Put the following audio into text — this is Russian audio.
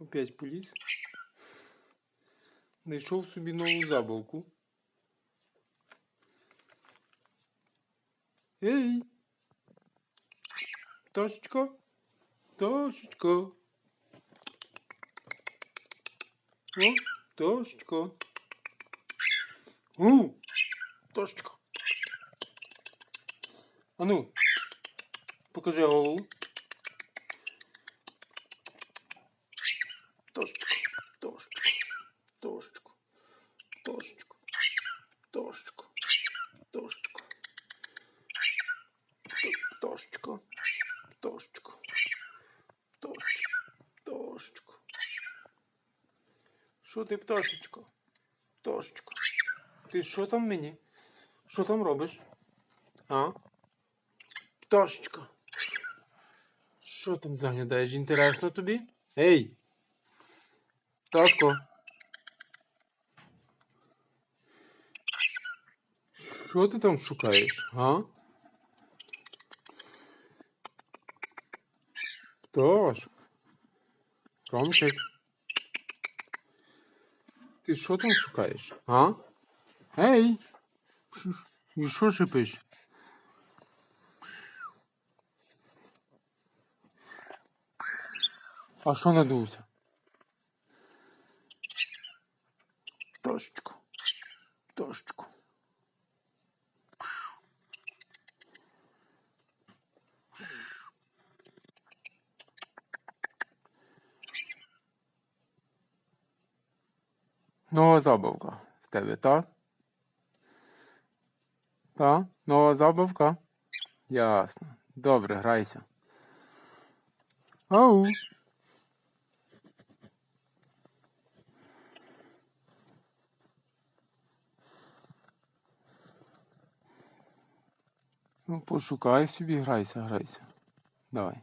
Опять поліз. Знайшов собі нову забавку. Ей! Пташечка! Пташечка! О, пташечка! У, пташечка! А ну, покажи голову. Пташечка, пташечка, пташечка, пташечка, пташечка, пташечка. Пташечка, пташечка, пташечка, пташечка. Що ти, пташечка? Пташечка. Ти що там мені? Що там робиш? А? Пташечка. Що там заглядаєш? Інтересно тобі? Ей! Пташко. Що ти там шукаєш? А? Пташок. Ромчик. Ти що там шукаєш? А? Ей! І що шипиш? А що надувся? Пташечку. Пташечку. Нова забавка в тебе, так? Так? Нова забавка? Ясно. Добре, грайся. Ау. Ну, пошукай собі, грайся, грайся. Давай.